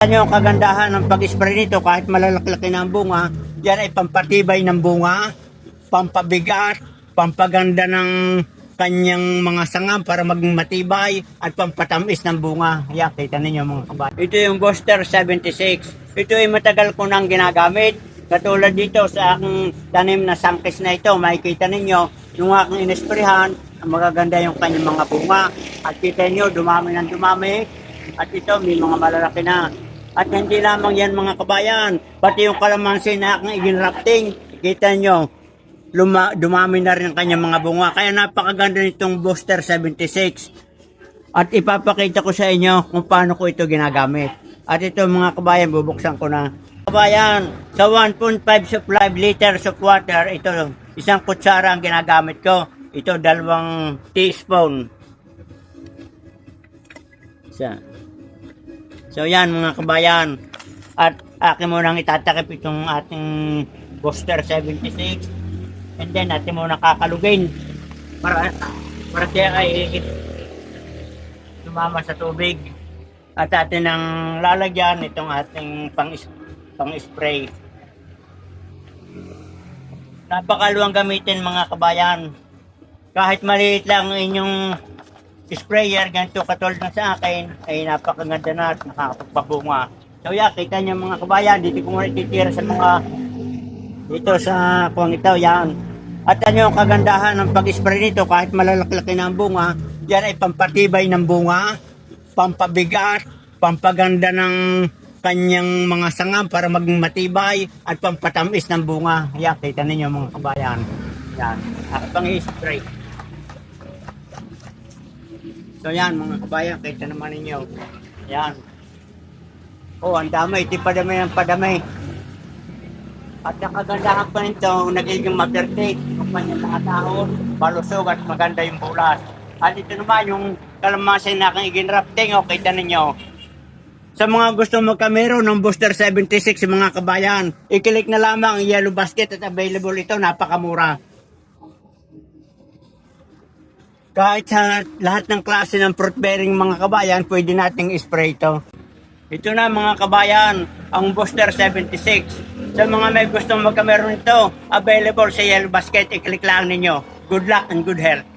Yan yung kagandahan ng pag-spray nito kahit malalaki-laki na ang bunga, yan ay pampatibay ng bunga, pampabigat, pampaganda ng kanyang mga sangam para maging matibay at pampatamis ng bunga. Yan, kita ninyo mga kabayan. Ito yung Buster 76. Ito ay matagal ko nang ginagamit. Katulad dito sa aking tanim na sangkis na ito, makikita ninyo yung aking inesprehan, magaganda yung kanyang mga bunga. At kita ninyo, dumami ng dumami. At ito, may mga malalaki na. At hindi lamang yan mga kabayan, pati yung kalamansi na aking iginrafting, kita nyo, luma, dumami na rin ang kanyang mga bunga. Kaya napakaganda nitong Booster 76. At ipapakita ko sa inyo kung paano ko ito ginagamit. At ito mga kabayan, bubuksan ko na. Kabayan, sa 1.5 supply liters of water, ito isang kutsara ang ginagamit ko. Ito dalawang teaspoon. Isa. So yan mga kabayan. At akin mo nang itatakip itong ating Booster 76. And then natin mo kakalugin para para siya ay tumama sa tubig. At atin ang lalagyan itong ating pang pang spray. Napakaluwang gamitin mga kabayan. Kahit maliit lang ang inyong sprayer, ganito katulad na sa akin, ay napakaganda na at nakakapagpabunga. So yeah, kita niyo mga kabayan, dito ko muna ititira sa mga dito sa kuwang ito, yan. At ano yung kagandahan ng pag-spray nito, kahit malalaki-laki na ang bunga, yan ay pampatibay ng bunga, pampabigat, pampaganda ng kanyang mga sangam para maging matibay at pampatamis ng bunga. Yan, kita ninyo mga kabayan. Yan, ako pang i-spray. So yan mga kabayan, kita naman ninyo. Yan. Oh, ang dami, iti padami ng padami. At ang kagandahan pa nito, nagiging maperte. Yung kanyang mga tahon, malusog at maganda yung bulas. At ito naman yung kalamansi na aking iginrafting, o kita ninyo. Sa mga gusto magkamero ng Booster 76 mga kabayan, i-click na lamang ang yellow basket at available ito, napakamura. Kahit sa lahat ng klase ng fruit bearing mga kabayan, pwede nating spray ito. Ito na mga kabayan, ang Booster 76. Sa mga may gustong magkamero nito, available sa Yellow Basket, i-click lang ninyo. Good luck and good health.